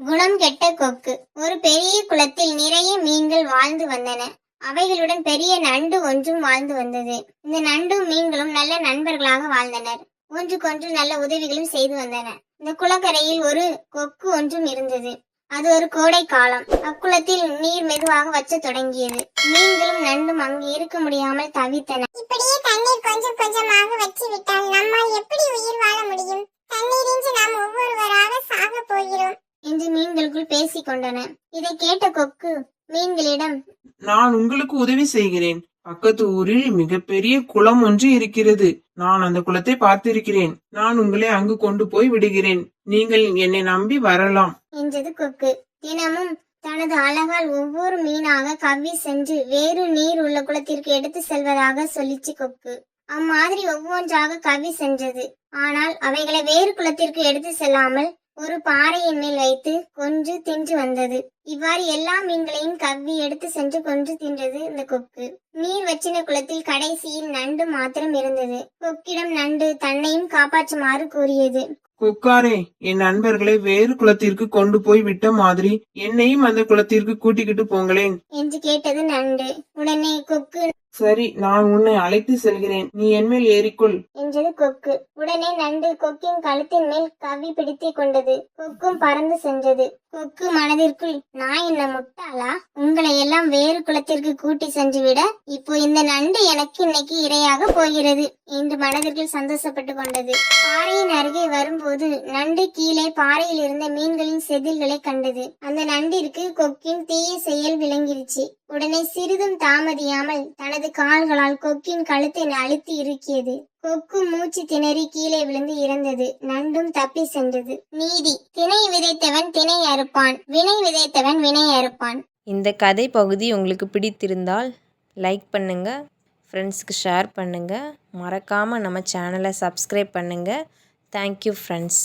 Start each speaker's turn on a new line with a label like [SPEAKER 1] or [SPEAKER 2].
[SPEAKER 1] குணம் கெட்ட கொக்கு. ஒரு பெரிய குளத்தில் நிறைய மீன்கள் வாழ்ந்து வந்தன. அவைகளுடன் பெரிய நண்டு ஒன்றும் வாழ்ந்து வந்தது. இந்த நண்டும் மீன்களும் நல்ல நண்பர்களாக வாழ்ந்தனர். ஒன்றுக்கொன்று நல்ல உதவிகளும் செய்து வந்தன. இந்த குளக்கரையில் ஒரு கொக்கு ஒன்றும் இருந்தது. அது ஒரு கோடை காலம். அக்குளத்தில் நீர் மெதுவாக வச்ச தொடங்கியது. மீன்களும் நண்டும் அங்கு இருக்க முடியாமல் தவித்தன.
[SPEAKER 2] இப்படியே தண்ணீர் கொஞ்சம் கொஞ்சமாக வச்சு விட்டால் நம்மால் எப்படி உயிர் வாழ முடியும்? தண்ணீரின்றி நாம் ஒவ்வொருவராக சாக போகிறோம்.
[SPEAKER 1] என்று மீன்களுக்குள் பேசிக் கொண்டன. இதை கேட்ட கொக்கு மீன்களிடம்
[SPEAKER 3] நான் உங்களுக்கு உதவி செய்கிறேன். பக்கத்து ஊரில் மிகப்பெரிய குளம் ஒன்று இருக்கிறது. நான் அந்த குளத்தை பார்த்திருக்கிறேன். நான் உங்களை அங்கு கொண்டு போய் விடுகிறேன். நீங்கள் என்னை நம்பி வரலாம்.
[SPEAKER 1] என்றது கொக்கு. தினமும் தனது அழகால் ஒவ்வொரு மீனாக கவ்வி சென்று வேறு நீர் உள்ள குளத்திற்கு எடுத்து செல்வதாக சொல்லிச்சு கொக்கு. அம்மாதிரி ஒவ்வொன்றாக கவ்வி சென்றது. ஆனால் அவைகளை வேறு குளத்திற்கு எடுத்து செல்லாமல் ஒரு பாறையின் மேல் வைத்து கொன்று தின்று வந்தது. இவ்வாறு எல்லா மீன்களையும் கவ்வி எடுத்து சென்று கொன்று தின்றது இந்த கொக்கு. நீர் வச்சின குளத்தில் கடைசியில் நண்டு மாத்திரம் இருந்தது. கொக்கிடம் நண்டு தன்னையும் காப்பாற்றுமாறு கூறியது.
[SPEAKER 3] கொக்காரே என் நண்பர்களை வேறு குளத்திற்கு கொண்டு போய் விட்ட மாதிரி என்னையும் அந்த குளத்திற்கு கூட்டிக்கிட்டு போங்களேன்.
[SPEAKER 1] என்று கேட்டது நண்டு. உடனே கொக்கு
[SPEAKER 3] சரி நான் உன்னை அழைத்து செல்கிறேன். நீ என்மேல் ஏறிக்கொள்.
[SPEAKER 1] என்றது கொக்கு. உடனே நண்டு கொக்கின் கழுத்தின் மேல் கவி பிடித்துக் கொண்டது. கொக்கும் பறந்து சென்றது. கொக்கு மனதிற்குள் நான் என்ன முட்டாளா? உங்களை எல்லாம் வேறு குளத்திற்கு கூட்டி சென்று விட இப்போ இந்த நண்டு எனக்கு இன்னைக்கு இரையாக போகிறது என்று மனதிற்குள் சந்தோஷப்பட்டு கொண்டது. பாறையின் அருகே வரும்போது நண்டு கீழே பாறையில் இருந்த மீன்களின் செதில்களை கண்டது. அந்த நண்டிற்கு கொக்கின் தீய செயல் விளங்கிருச்சு. உடனே சிறிதும் தாமதியாமல் தனது கால்களால் கொக்கின் கழுத்தை அழுத்தி இறுக்கியது. கொக்கு மூச்சு திணறி கீழே விழுந்து இறந்தது. நண்டும் தப்பி சென்றது. நீதி திணை விதைத்தவன் திணை அறுப்பான். வினை விதைத்தவன் வினை அறுப்பான்.
[SPEAKER 4] இந்த கதை பகுதி உங்களுக்கு பிடித்திருந்தால் லைக் பண்ணுங்கள் ஃப்ரெண்ட்ஸ்க்கு ஷேர் பண்ணுங்கள் மறக்காமல் நம்ம சேனலை சப்ஸ்கிரைப் பண்ணுங்கள் தேங்க்யூ ஃப்ரெண்ட்ஸ்